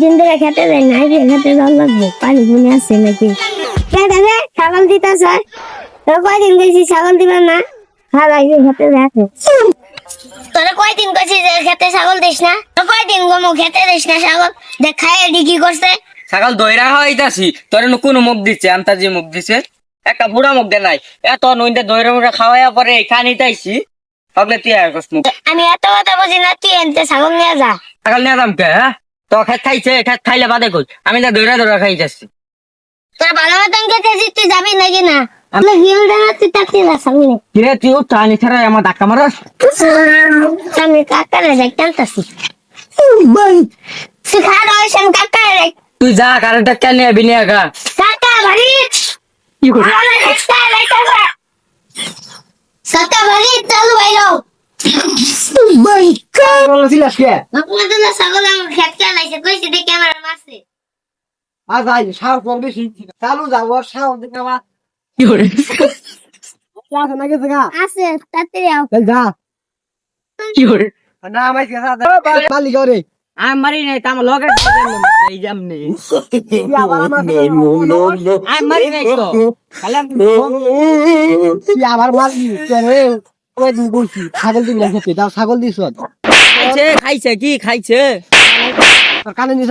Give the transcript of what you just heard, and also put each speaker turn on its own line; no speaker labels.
দিন ধরে খেতে যাই না যে খেতে লাগবে পানি আছে নাকি? খেতে ছাগল দিতে তো কয়দিন গেছি ছাগল দিবে না? খালাই খেতে দেখে তোরা কয়দিন যে খেতে ছাগল দিস না? তো কয়দিন গমো খেতে দিস না ছাগল? দেখ খায় এডি কি করছে?
সকাল দইরা হইতাছি তোর কোন মুখ দিচ্ছে আন্তা যে মুখ দিছে? একটা বুড়া মুখ দে নাই এত নইন্দে দইরা মুখে খাওয়াইয়া পরে এখানে তাইছি। সবলে তুই আর কস মুখ।
আমি এত কথা বুঝি না তুই এনতে ছাগল নিয়ে যা।
ছাগল নিয়ে যাম কে হ্যাঁ? তো খেত খাইছে খেত খাইলে বাদে কই? আমি তো দইরা দইরা খাইতেছি
তোর ভালো মতন তুই যাবি নাকি না? হিল তুই তাকিয়ে যা সামনে
কিরে তুই উঠ আনি ছাড়া আমার ধাক্কা মারস?
আমি কাকারে যাই টানতাছি। শিখা রয়েছে আমি কাকারে
তুই যা কারেন্টটা কেন নিয়ে বিনি গা
কাকা বাড়ি।
কি করে
সাকা বাড়ি চালু বাইরো
কে
ছাগল আমার খেত চালাইছে কইছে দেখি আমার মাসে
আর ভাই সাহস কম বেশি চালু যাব সাহস দেখে আমার
কি করে?
আছে না গেছে গা?
আছে তাড়াতাড়ি আও।
যা।
কি করে?
না আমার গেছে মালিক রে
আমি মারি নাই লগে এই জাম নেই।
আবার আমার
আমি মারি নাই তো। খালাম
তুই আবার মারবি রে ওই দিন বলছি ছাগল দিবি না খেতে দাও ছাগল দিছ?
খাইছে খাইছে কি খাইছে
তোর কানে নিছ